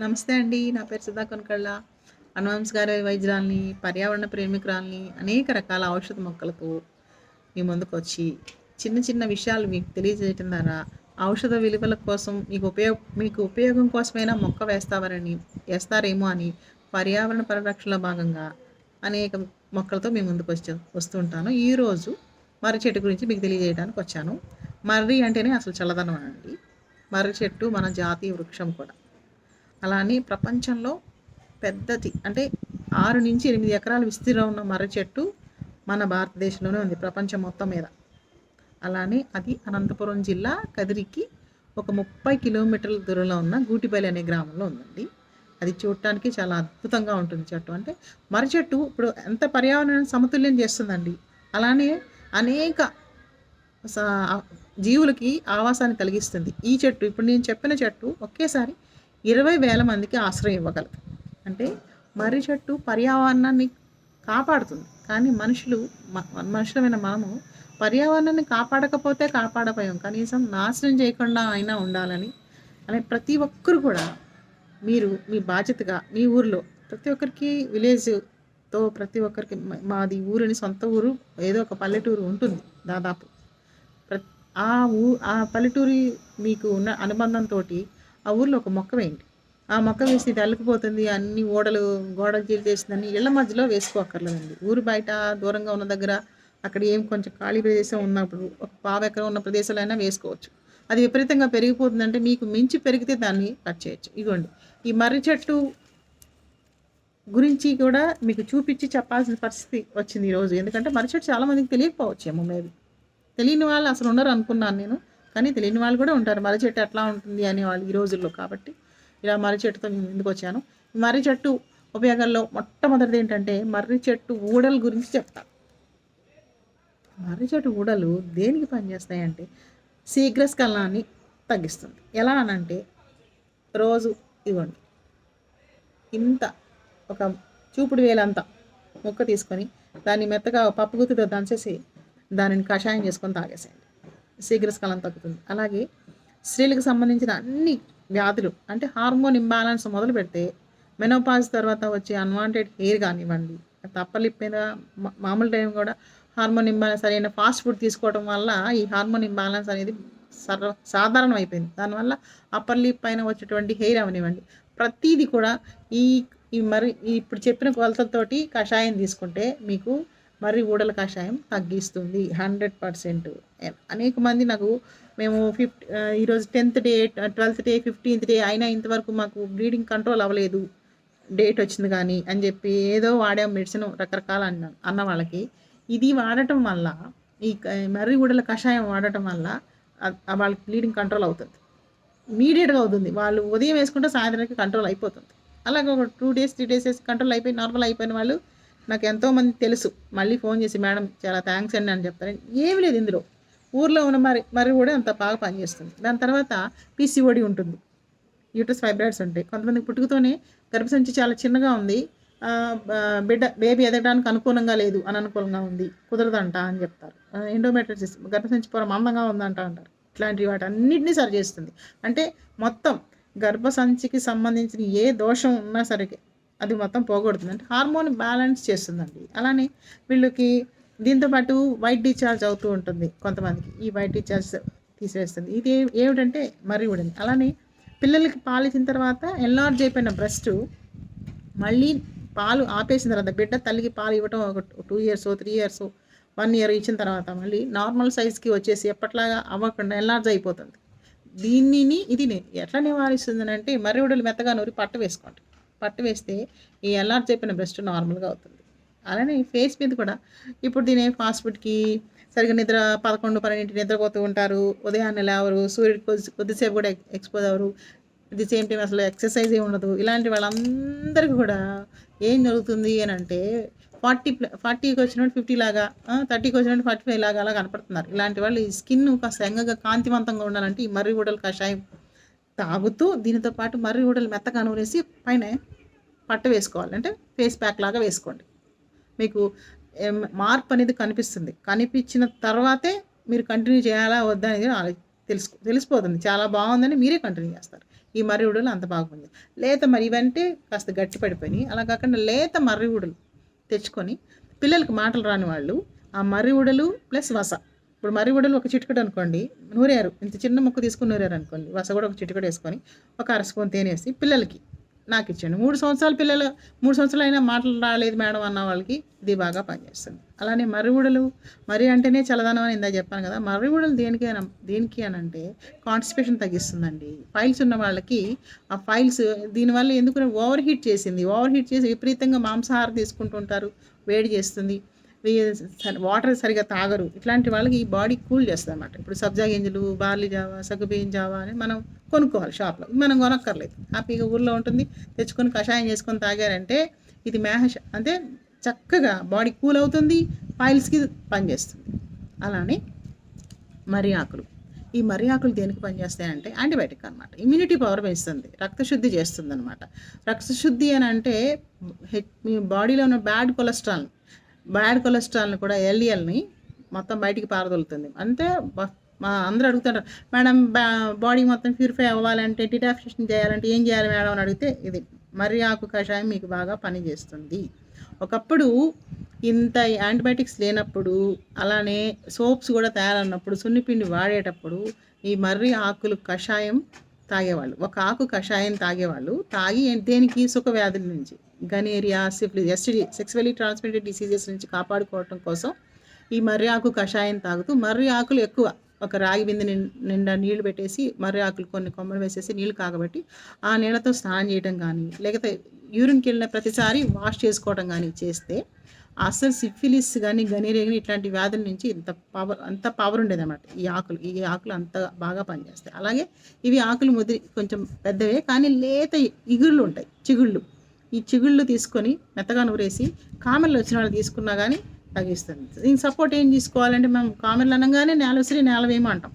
నమస్తే అండి. నా పేరు సుధా కొనకళ్ళ. అనువంశ వైద్యురాల్ని పర్యావరణ ప్రేమికురాల్ని అనేక రకాల ఔషధ మొక్కలతో మీ ముందుకొచ్చి, చిన్న చిన్న విషయాలు మీకు తెలియజేయటం ద్వారా, ఔషధ విలువల కోసం మీకు ఉపయోగ మీకు ఉపయోగం కోసమైనా మొక్క వేస్తావరని వేస్తారేమో అని పర్యావరణ పరిరక్షణలో భాగంగా అనేక మొక్కలతో మీ ముందుకు వచ్చి వస్తుంటాను ఈరోజు మర్రి చెట్టు గురించి మీకు తెలియజేయడానికి వచ్చాను. మర్రి అంటేనే అసలు చల్లదనం అండి. మర్రి చెట్టు మన జాతీయ వృక్షం కూడా. అలానే ప్రపంచంలో పెద్దది అంటే 6-8 ఎకరాల విస్తీర్ణం ఉన్న మర్రి చెట్టు మన భారతదేశంలోనే ఉంది ప్రపంచం మొత్తం మీద. అలానే అది అనంతపురం జిల్లా కదిరికి ఒక 30 కిలోమీటర్ల దూరంలో ఉన్న గూటిపల్లి అనే గ్రామంలో ఉందండి. అది చూడటానికి చాలా అద్భుతంగా ఉంటుంది చెట్టు. అంటే మర్రి చెట్టు ఇప్పుడు ఎంత పర్యావరణాన్ని సమతుల్యం చేస్తుందండి. అలానే అనేక సా జీవులకి ఆవాసాన్ని కలిగిస్తుంది. ఈ చెట్టు ఇప్పుడు నేను చెప్పిన చెట్టు ఒకేసారి ఇరవై వేల మందికి ఆశ్రయం ఇవ్వగలదు. అంటే మర్రి చెట్టు పర్యావరణాన్ని కాపాడుతుంది. కానీ మనుషులు మనుషులమైన మనము పర్యావరణాన్ని కాపాడకపోతే కాపాడపోయాం. కనీసం నాశనం చేయకుండా అయినా ఉండాలని అనే ప్రతి ఒక్కరు కూడా మీరు మీ బాధ్యతగా మీ ఊర్లో ప్రతి ఒక్కరికి విలేజ్‌తో ప్రతి ఒక్కరికి మాది ఊరిని సొంత ఊరు ఏదో ఒక పల్లెటూరు ఉంటుంది దాదాపు. ఆ ఊ ఆ పల్లెటూరి మీకు ఉన్న అనుబంధంతో ఆ ఊర్లో ఒక మొక్క వేయండి. ఆ మొక్క వేసి ఇది అల్లుకుపోతుంది అన్ని ఓడలు గోడలు చీల్చేసిందని ఇళ్ళ మధ్యలో వేసుకోకర్లేదండి ఊరు బయట దూరంగా ఉన్న దగ్గర అక్కడ ఏం కొంచెం ఖాళీ ప్రదేశం ఉన్నప్పుడు ఒక పావెకరం ఉన్న ప్రదేశాలైనా అయినా వేసుకోవచ్చు. అది విపరీతంగా పెరిగిపోతుందంటే మీకు మించి పెరిగితే దాన్ని కట్ చేయొచ్చు. ఇగోండి ఈ మర్రి చెట్టు గురించి కూడా మీకు చూపించి చెప్పాల్సిన పరిస్థితి వచ్చింది ఈరోజు. ఎందుకంటే మర్రి చెట్టు చాలామందికి తెలియకపోవచ్చేమో మేబీ. తెలియని వాళ్ళు అసలు ఉండరు అనుకున్నాను నేను. కానీ తెలియని వాళ్ళు కూడా ఉంటారు. మర్రి చెట్టు ఎట్లా ఉంటుంది అనేవాళ్ళు ఈ రోజుల్లో కాబట్టి. ఇలా మర్రి చెట్టుతో మీ ముందుకొచ్చాను. మర్రి చెట్టు ఉపయోగాల్లో మొట్టమొదటిది ఏంటంటే మర్రి చెట్టు ఊడల గురించి చెప్తా. మర్రి చెట్టు ఊడలు దేనికి పనిచేస్తాయంటే శీఘ్రస్కలనాన్ని తగ్గిస్తుంది. ఎలా అనంటే రోజు ఇదిగోండి ఇంత ఒక చూపుడు వేలంత ముక్క తీసుకొని దాన్ని మెత్తగా పప్పు గుత్తితో దంచేసి దానిని కషాయం చేసుకొని తాగేసేయండి. శీఘ్రస్ఖలనం తగ్గుతుంది. అలాగే స్త్రీలకు సంబంధించిన అన్ని వ్యాధులు అంటే హార్మోన్ ఇంబ్యాలెన్స్ మొదలు పెడితే మెనోపాజ్ తర్వాత వచ్చే అన్‌వాంటెడ్ హెయిర్ కానివ్వండి, అప్పర్ మీద మామూలు టైం కూడా హార్మోన్ ఇంబ్యాలెన్స్ సరైన ఫాస్ట్ ఫుడ్ తీసుకోవడం వల్ల ఈ హార్మోన్ ఇంబ్యాలెన్స్ అనేది సర్వ సాధారణం అయిపోయింది. దానివల్ల అప్పర్ లిప్ పైన వచ్చేటువంటి హెయిర్ అవనివ్వండి, ప్రతీది కూడా ఈ ఈ ఇప్పుడు చెప్పిన కొలతలతోటి కషాయం తీసుకుంటే మీకు మర్రి ఊడల కషాయం తగ్గిస్తుంది హండ్రెడ్ పర్సెంట్ అనేక మంది నాకు మేము ఫిఫ్టీ ఈరోజు 10థ్ డే, 12థ్ డే, 15థ్ డే అయినా ఇంతవరకు మాకు బ్లీడింగ్ కంట్రోల్ అవ్వలేదు. డేట్ వచ్చింది కానీ అని చెప్పి ఏదో వాడాం మెడిసిన్ రకరకాల అన్న అన్న వాళ్ళకి ఇది వాడటం వల్ల ఈ మర్రి ఊడల కషాయం వాడటం వల్ల వాళ్ళకి బ్లీడింగ్ కంట్రోల్ అవుతుంది. ఇమీడియట్గా అవుతుంది. వాళ్ళు ఉదయం వేసుకుంటే సాయంత్రానికి కంట్రోల్ అయిపోతుంది. అలాగే ఒక టూ డేస్, త్రీ డేస్ వేసి కంట్రోల్ అయిపోయి నార్మల్ అయిపోయిన వాళ్ళు నాకు ఎంతోమంది తెలుసు. మళ్ళీ ఫోన్ చేసి మేడం చాలా థ్యాంక్స్ అండి అని చెప్తారు. ఏమి లేదు ఇందులో. ఊర్లో ఉన్న మరి మర్రి కూడా అంత బాగా పనిచేస్తుంది. దాని తర్వాత పీసీఓడి ఉంటుంది. యూటస్ ఫైబ్రాయిడ్స్ ఉంటాయి. కొంతమంది పుట్టుకతోనే గర్భసంచి చాలా చిన్నగా ఉంది. బిడ్డ బేబీ ఎదగడానికి అనుకూలంగా లేదు. అననుకూలంగా ఉంది. కుదరదంట అని చెప్తారు. ఎండోమెట్రిసిస్ గర్భసంచి పొరం అందంగా ఉందంట అంటారు. ఇట్లాంటి సరి చేస్తుంది అంటే మొత్తం గర్భసంచికి సంబంధించిన ఏ దోషం ఉన్నా సరే అది మొత్తం పోగొడుతుందంటే హార్మోన్ బ్యాలెన్స్ చేస్తుందండి. అలానే వీళ్ళకి దీంతో పాటు వైట్ డిశ్చార్జ్ అవుతూ ఉంటుంది కొంతమందికి. ఈ వైట్ డిశ్చార్జ్ తీసివేస్తుంది. ఇది ఏమిటంటే మరీ ఊడని. అలానే పిల్లలకి పాలిచ్చిన తర్వాత ఎన్‌లార్జ్ అయిపోయిన బ్రెస్ట్ మళ్ళీ పాలు ఆపేసిన తర్వాత బిడ్డ తల్లికి పాలు ఇవ్వటం ఒక two years three years one year ఇచ్చిన తర్వాత మళ్ళీ నార్మల్ సైజ్‌కి వచ్చేసి ఎప్పట్లాగా అవ్వకుండా ఎన్‌లార్జ్ అయిపోతుంది. దీనిని ఇది ని ఎట్లా నివారిస్తుందనంటే మర్రి ఊడలు మెత్తగా నూరి పట్టు వేసుకోండి. పట్టు వేస్తే ఈ ఎల్ఆర్ చెప్పిన బ్రెస్ట్ నార్మల్‌గా అవుతుంది. అలానే ఫేస్ మీద కూడా ఇప్పుడు దీని ఫాస్ట్ ఫుడ్‌కి సరిగ్గా నిద్ర 11, 12 నిద్రపోతూ ఉంటారు. ఉదయాన్నే లేవరు. సూర్యుడు కొద్ది కొద్దిసేపు కూడా ఎక్స్‌పోజ్ అవ్వరు. ది సేమ్ టైం అసలు ఎక్సర్సైజ్ ఏమి ఉండదు. ఇలాంటి వాళ్ళందరికీ కూడా ఏం జరుగుతుంది అని అంటే ఫార్టీ ఫార్టీకి వచ్చినట్టు ఫిఫ్టీ లాగా థర్టీకి వచ్చినట్టు ఫార్టీ ఫైవ్ లాగా అలా కనపడుతున్నారు. ఇలాంటి వాళ్ళు ఈ స్కిన్ కాస్త ఎంగగా కాంతివంతంగా ఉండాలంటే ఈ మర్రి ఊడల కషాయం తాగుతూ దీనితో పాటు మర్రి ఊడలు మెత్తగా నూనేసి పైన పట్టు వేసుకోవాలి. అంటే ఫేస్ ప్యాక్ లాగా వేసుకోండి. మీకు మార్పు అనేది కనిపిస్తుంది. కనిపించిన తర్వాతే మీరు కంటిన్యూ చేయాలా వద్దా అనేది ఆలో తెలుసు తెలిసిపోతుంది. చాలా బాగుందని మీరే కంటిన్యూ చేస్తారు. ఈ మర్రి ఊడలు అంత బాగుంది లేత మరి ఇవంటే కాస్త గట్టి పడిపోయినాయి అలా కాకుండా లేత మర్రి ఊడలు తెచ్చుకొని పిల్లలకు మాటలు రాని వాళ్ళు ఆ మర్రి ఊడలు ప్లస్ వస ఇప్పుడు మర్రిగుడ్డలు ఒక చిటికడు అనుకోండి నూరారు. ఇంత చిన్న ముక్క తీసుకుని నూరారు అనుకోండి. వస కూడా ఒక చిటికడు వేసుకొని ఒక అర స్పూన్ తేనె వేసి పిల్లలకి నాకు ఇచ్చాను మూడు సంవత్సరాల పిల్లలు మూడు సంవత్సరాలు అయినా మాటలు రాలేదు మేడం అన్న వాళ్ళకి ఇది బాగా పనిచేస్తుంది. అలానే మర్రిగుడలు ఊడలు మర్రి అంటేనే చల్లదనం అని ఇందా చెప్పాను కదా మర్రిగుడలు దేనికి దేనికి అని అంటే కాన్స్టిపేషన్ తగ్గిస్తుందండి. ఫైల్స్ ఉన్న వాళ్ళకి ఆ ఫైల్స్ దీనివల్ల ఎందుకు ఓవర్ హీట్ చేసింది? ఓవర్ హీట్ చేసి విపరీతంగా మాంసాహారం తీసుకుంటుంటారు వేడి చేస్తుంది. వాటర్ సరిగా తాగరు. ఇట్లాంటి వాళ్ళకి ఈ బాడీ కూల్ చేస్తుంది అనమాట ఇప్పుడు సబ్జా గింజలు బార్లీ జావా సగ్గుబియ్యం జావా అని మనం కొనుక్కోవాలి షాప్లో. మనం కొనక్కర్లేదు. హ్యాపీగా ఊళ్ళో ఉంటుంది. తెచ్చుకొని కషాయం చేసుకొని తాగారంటే ఇది మేహష అంటే చక్కగా బాడీ కూల్ అవుతుంది ఫైల్స్కి పనిచేస్తుంది. అలానే మర్రి ఆకులు ఈ మర్రి ఆకులు దేనికి పనిచేస్తాయంటే యాంటీబయాటిక్ అనమాట ఇమ్యూనిటీ పవర్ పెంచుతుంది. రక్తశుద్ధి చేస్తుంది అనమాట రక్తశుద్ధి అని అంటే హెచ్ మీ బాడీలో ఉన్న బ్యాడ్ కొలెస్ట్రాల్ బ్యాడ్ కొలెస్ట్రాల్ని కూడా ఎల్డిఎల్ని మొత్తం బయటికి పారదొలుతుంది. అంటే మా అందరూ అడుగుతుంటారు మేడం బాడీ మొత్తం ప్యూరిఫై అవ్వాలంటే డిటాక్సేషన్ చేయాలంటే ఏం చేయాలి మేడం? అని అడిగితే ఇది మర్రి ఆకు కషాయం మీకు బాగా పనిచేస్తుంది. ఒకప్పుడు ఇంత యాంటీబయాటిక్స్ లేనప్పుడు అలానే సోప్స్ కూడా తయారన్నప్పుడు సున్నిపిండి వాడేటప్పుడు ఈ మర్రి ఆకులు కషాయం తాగేవాళ్ళు. ఒక ఆకు కషాయం తాగేవాళ్ళు. తాగి దేనికి? సుఖ వ్యాధుల నుంచి. Gonorrhoea syphilis STD sexually transmitted diseases నుంచి కాపాడుకోవటం కోసం ఈ మర్రి ఆకు కషాయం తాగుతూ మర్రి ఆకులు ఎక్కువ ఒక రాగి బిందె నిండా నీళ్ళు పెట్టేసి మర్రి ఆకులు కొన్ని కొమ్మలు వేసేసి నీళ్ళు కాగబెట్టి ఆ నీళ్ళతో స్నానం చేయడం కానీ లేకపోతే యూరిన్కి వెళ్ళిన ప్రతిసారి వాష్ చేసుకోవడం కానీ చేస్తే అసలు సిఫిలిస్ కానీ గనీరే కానీ ఇట్లాంటి వ్యాధుల నుంచి ఇంత పవర్ అంత పవర్ ఉండేదన్నమాట ఈ ఆకులు. ఈ ఆకులు అంత బాగా పనిచేస్తాయి. అలాగే ఇవి ఆకులు ముదిరి కొంచెం పెద్దవే కానీ లేత ఇగుళ్ళు ఉంటాయి. చిగుళ్ళు. ఈ చిగుళ్ళు తీసుకొని మెత్తగా నూరేసి కామెర్లు వచ్చిన వాళ్ళు తీసుకున్నా కానీ తగ్గిస్తుంది. దీనికి సపోర్ట్ ఏం తీసుకోవాలంటే మనం కామెర్లు అనగానే నేలవిసిరి నేలవేము అంటాం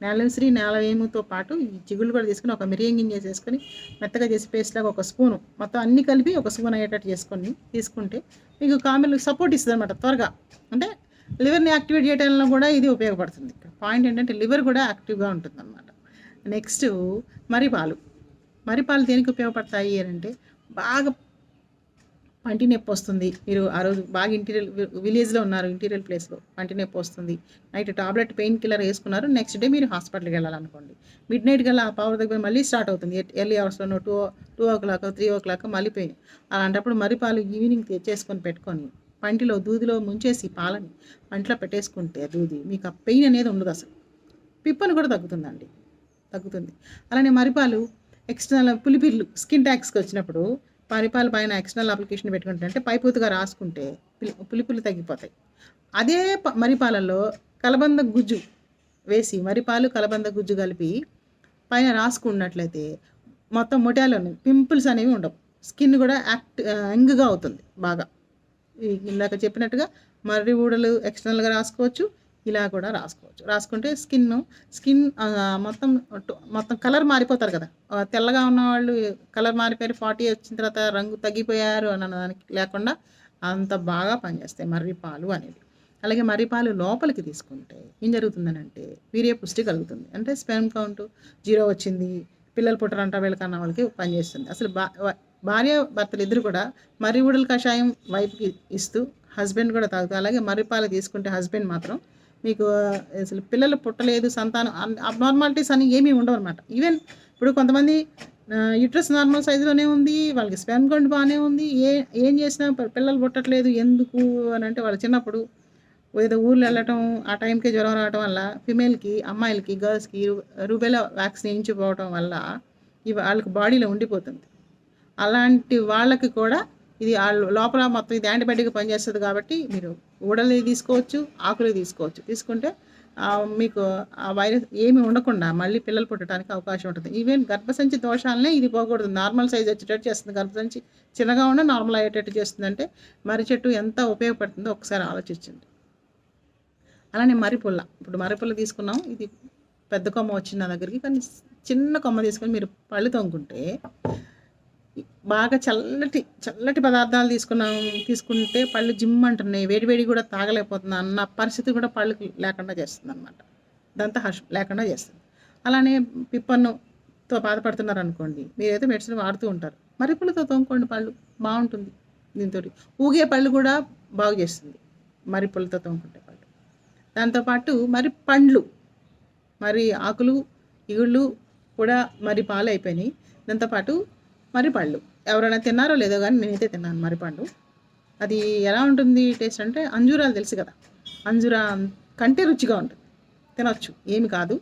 నేలవిసిరి నేలవేముతో పాటు ఈ చిగుళ్ళు కూడా తీసుకుని ఒక మిరియం గింజ చేసుకొని మెత్తగా చేసి పేస్ట్ లాగా ఒక స్పూను మొత్తం అన్ని కలిపి ఒక స్పూన్ అయ్యేటట్టు చేసుకొని తీసుకుంటే మీకు కామెర్లు సపోర్ట్ ఇస్తుంది అనమాట త్వరగా. అంటే లివర్ని యాక్టివేట్ చేయడంలో కూడా ఇది ఉపయోగపడుతుంది. పాయింట్ ఏంటంటే లివర్ కూడా యాక్టివ్గా ఉంటుంది అనమాట నెక్స్ట్ మరిపాలు మరిపాలు దేనికి ఉపయోగపడతాయి అని అంటే బాగా పంటి నొప్పి వస్తుంది. మీరు ఆ రోజు బాగా ఇంటీరియర్ విలేజ్లో ఉన్నారు ఇంటీరియర్ ప్లేస్లో పంటి నొప్పి వస్తుంది. నైట్ టాబ్లెట్ పెయిన్ కిల్లర్ వేసుకున్నారు. నెక్స్ట్ డే మీరు హాస్పిటల్కి వెళ్ళాలనుకోండి. మిడ్ నైట్ కల్లా ఆ పవర్ దగ్గర మళ్ళీ స్టార్ట్ అవుతుంది. ఎర్లీ అవర్స్లో two two o'clock three o'clock మళ్ళీ పెయిన్. అలాంటప్పుడు మరి పాలు ఈవినింగ్ తెచ్చేసుకొని పెట్టుకొని పంటిలో దూదిలో ముంచేసి పాలని పంటలో పెట్టేసుకుంటే దూది మీకు ఆ పెయిన్ అనేది ఉండదు అసలు. పిప్పని కూడా తగ్గుతుందండి. తగ్గుతుంది. అలానే మరిపాలు ఎక్స్టర్నల్ పులిపిర్లు స్కిన్ ట్యాక్స్కి వచ్చినప్పుడు పరిపాల పైన ఎక్స్టర్నల్ అప్లికేషన్ పెట్టుకుంటే అంటే పైపూతగా రాసుకుంటే పులి పులిపులు తగ్గిపోతాయి. అదే ప- మరిపాలలో కలబంద గుజ్జు వేసి మరిపాలు కలబంద గుజ్జు కలిపి పైన రాసుకున్నట్లయితే మొత్తం మొటాలు పింపుల్స్ అనేవి ఉండవు. స్కిన్ కూడా యాక్ట్ యంగ్గా అవుతుంది బాగా. ఇందాక చెప్పినట్టుగా మర్రి ఊడలు ఎక్స్టర్నల్గా రాసుకోవచ్చు ఇలా కూడా రాసుకోవచ్చు. రాసుకుంటే స్కిన్ స్కిన్ మొత్తం మొత్తం కలర్ మారిపోతారు కదా. తెల్లగా ఉన్న వాళ్ళు కలర్ మారిపోయారు ఫార్టీ వచ్చిన తర్వాత రంగు తగ్గిపోయారు అన్న దానికి లేకుండా అంత బాగా పనిచేస్తాయి మర్రిపాలు అనేది. అనేవి అలాగే మర్రిపాలు లోపలికి తీసుకుంటే ఏం జరుగుతుందని అంటే వీర్య పుష్టి కలుగుతుంది. అంటే స్పెర్మ్ కౌంట్ జీరో వచ్చింది పిల్లలు పుట్టరంట వీళ్ళకన్న వాళ్ళకి పనిచేస్తుంది. అసలు బా భార్య భర్తలు ఇద్దరు కూడా మర్రి ఉడల కషాయం వైపుకి ఇస్తూ హస్బెండ్ కూడా తాగుతారు అలాగే మర్రిపాలు తీసుకుంటే హస్బెండ్ మాత్రం మీకు అసలు పిల్లలు పుట్టలేదు సంతానం అబ్నార్మాలిటీస్ అని ఏమీ ఉండవు అనమాట ఈవెన్ ఇప్పుడు కొంతమంది యూట్రస్ నార్మల్ సైజులోనే ఉంది వాళ్ళకి స్పెర్మ్ కౌంట్ బాగానే ఉంది ఏ ఏం చేసినా పిల్లలు పుట్టట్లేదు ఎందుకు అని అంటే వాళ్ళు చిన్నప్పుడు ఏదో ఊర్లో వెళ్ళటం ఆ టైంకి జ్వరం రావటం వల్ల ఫిమేల్కి అమ్మాయిలకి గర్ల్స్కి రూబెలా వ్యాక్సిన్ వేయించిపోవటం వల్ల ఇవి వాళ్ళకి బాడీలో ఉండిపోతుంది. అలాంటి వాళ్ళకి కూడా ఇది లోపల మొత్తం ఇది యాంటీబయాటిక్ పనిచేస్తుంది కాబట్టి మీరు ఊడలు తీసుకోవచ్చు ఆకులు తీసుకోవచ్చు. తీసుకుంటే మీకు ఆ వైరస్ ఏమి ఉండకుండా మళ్ళీ పిల్లలు పుట్టడానికి అవకాశం ఉంటుంది. ఈవెన్ గర్భసంచి దోషాలనే ఇది పోకూడదు. నార్మల్ సైజ్ వచ్చేటట్టు చేస్తుంది. గర్భసంచి చిన్నగా ఉన్న నార్మల్ అయ్యేటట్టు చేస్తుందంటే మర్రి చెట్టు ఎంత ఉపయోగపడుతుందో ఒకసారి ఆలోచించండి. అలానే మరిపుల్ల ఇప్పుడు మరిపుల్ల తీసుకున్నాం. ఇది పెద్ద కొమ్మ వచ్చింది నా దగ్గరికి. కానీ చిన్న కొమ్మ తీసుకొని మీరు పళ్ళు తొంగుకుంటే బాగా చల్లటి చల్లటి పదార్థాలు తీసుకున్నాం తీసుకుంటే పళ్ళు జిమ్ అంటున్నాయి. వేడి వేడి కూడా తాగలేకపోతున్నా అన్న పరిస్థితి కూడా పళ్ళు లేకుండా చేస్తుంది అనమాట దంత హర్షం లేకుండా చేస్తుంది. అలానే పిప్పన్నుతో బాధపడుతున్నారు అనుకోండి మీరైతే మెడిసిన్ వాడుతూ ఉంటారు. మరిపులతో తోముకోండి పళ్ళు బాగుంటుంది దీంతో ఊగే పళ్ళు కూడా బాగు చేస్తుంది మరిపులతో తోముకుంటే పళ్ళు. దాంతోపాటు మరి పండ్లు మరి ఆకులు ఇగుళ్ళు కూడా మరి పాలు అయిపోయినాయి దాంతోపాటు మరి పళ్ళు ఎవరైనా తిన్నారో లేదో కానీ నేనైతే తిన్నాను మరి పండు అది ఎలా ఉంటుంది టేస్ట్ అంటే అంజూరాలు తెలుసు కదా. అంజూరా కంటే రుచిగా ఉంటుంది. తినొచ్చు. ఏమి కాదు.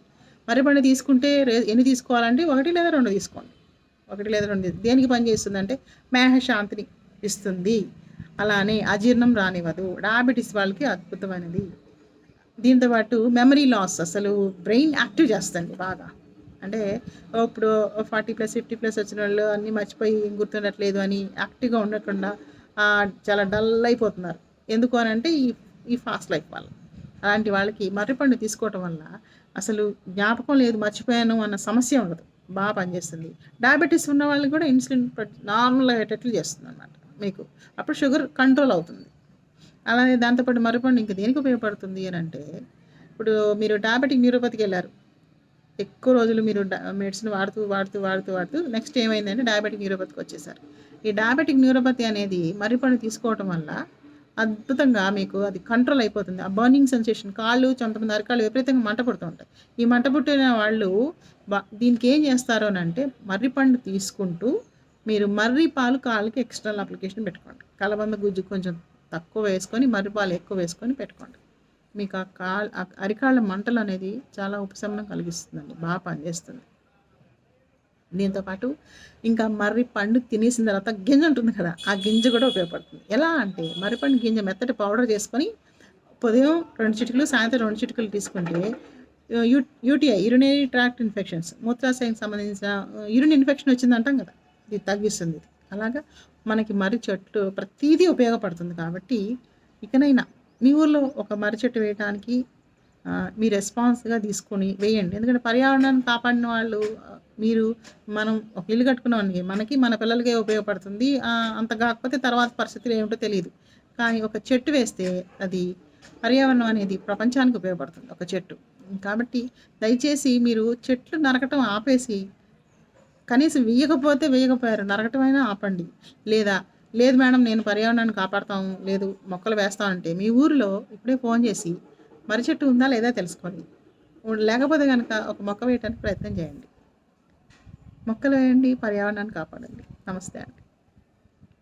మర్రిపండు తీసుకుంటే రే- ఎన్ని తీసుకోవాలంటే ఒకటి లేదా రెండు తీసుకోండి. ఒకటి లేదా రెండు దేనికి పని చేస్తుందంటే మేహశాంతిని ఇస్తుంది. అలానే అజీర్ణం రానివ్వదు. డయాబెటీస్ వాళ్ళకి అద్భుతమైనది. దీంతో పాటు మెమరీ లాస్ అసలు బ్రెయిన్ యాక్టివ్ చేస్తుంది బాగా. అంటే ఇప్పుడు ఫార్టీ ప్లస్ ఫిఫ్టీ ప్లస్ వచ్చిన వాళ్ళు అన్నీ మర్చిపోయి గుర్తుండట్లేదు అని యాక్టివ్గా ఉండకుండా చాలా డల్ అయిపోతున్నారు. ఎందుకు అని అంటే ఈ ఈ ఫాస్ట్ లైఫ్ వల్ల. అలాంటి వాళ్ళకి మర్రిపండు తీసుకోవటం వల్ల అసలు జ్ఞాపకం లేదు మర్చిపోయాను అన్న సమస్య ఉండదు. బాగా పనిచేస్తుంది. డయాబెటీస్ ఉన్న వాళ్ళకి కూడా ఇన్సులిన్ నార్మల్ అయ్యేటట్లు చేస్తుంది అనమాట మీకు. అప్పుడు షుగర్ కంట్రోల్ అవుతుంది. అలానే దాంతోపాటు మర్రిపండు ఇంకా దేనికి ఉపయోగపడుతుంది అని అంటే ఇప్పుడు మీరు డయాబెటిక్ న్యూరోపతికి వెళ్ళారు. ఎక్కువ రోజులు మీరు మెడిసిన్ వాడుతూ వాడుతూ వాడుతూ వాడుతూ నెక్స్ట్ ఏమైందంటే డయాబెటిక్ న్యూరోపతికి వచ్చేసారు. ఈ డయాబెటిక్ న్యూరోపతి అనేది మర్రిపండు తీసుకోవటం వల్ల అద్భుతంగా మీకు అది కంట్రోల్ అయిపోతుంది. ఆ బర్నింగ్ సెన్సేషన్ కాళ్ళు కొంతమంది అరకాళ్ళు విపరీతంగా మంట పుడుతూ ఉంటాయి. ఈ మంట పుట్టిన వాళ్ళు దీనికి ఏం చేస్తారు అని అంటే మర్రిపండు తీసుకుంటూ మీరు మర్రి పాలు కాళ్ళకి ఎక్స్టర్నల్ అప్లికేషన్ పెట్టుకోండి. కలబంద గుజ్జు కొంచెం తక్కువ వేసుకొని మర్రి పాలు ఎక్కువ వేసుకొని పెట్టుకోండి. మీకు ఆ కాళ్ళ అరికాళ్ళ మంటలు అనేది చాలా ఉపశమనం కలిగిస్తుందండి. బాగా పనిచేస్తుంది. దీంతో పాటు ఇంకా మర్రి పండు తినేసిన తర్వాత గింజ ఉంటుంది కదా ఆ గింజ కూడా ఉపయోగపడుతుంది. ఎలా అంటే మర్రి పండు గింజ మెత్తటి పౌడర్ చేసుకొని ఉదయం రెండు చిటికలు సాయంత్రం రెండు చిటికలు తీసుకుంటే U UTI urinary tract infections మూత్రాశయానికి సంబంధించిన యూరిన్ ఇన్ఫెక్షన్ వచ్చిందంటాం కదా ఇది తగ్గిస్తుంది. అలాగా మనకి మర్రి చెట్లు ప్రతిదీ ఉపయోగపడుతుంది కాబట్టి ఇకనైనా మీ ఊర్లో ఒక మర్రి చెట్టు వేయడానికి మీ రెస్పాన్స్గా తీసుకొని వేయండి. ఎందుకంటే పర్యావరణాన్ని కాపాడిన వాళ్ళు మీరు మనం ఒక ఇల్లు కట్టుకున్నామని మనకి మన పిల్లలకే ఉపయోగపడుతుంది. అంత కాకపోతే తర్వాత పరిస్థితులు ఏమిటో తెలియదు కానీ ఒక చెట్టు వేస్తే అది పర్యావరణం అనేది ప్రపంచానికి ఉపయోగపడుతుంది ఒక చెట్టు. కాబట్టి దయచేసి మీరు చెట్లు నరకటం ఆపేసి కనీసం వేయకపోతే వేయకపోయారు నరకటమైనా ఆపండి. లేదా లేదు మేడం నేను పర్యావరణాన్ని కాపాడతాం లేదు మొక్కలు వేస్తామంటే మీ ఊరిలో ఇప్పుడే ఫోన్ చేసి మర్రి చెట్టు ఉందా లేదా తెలుసుకోండి లేకపోతే కనుక ఒక మొక్క వేయటానికి ప్రయత్నం చేయండి. మొక్కలు వేయండి పర్యావరణాన్ని కాపాడండి. నమస్తే అండి.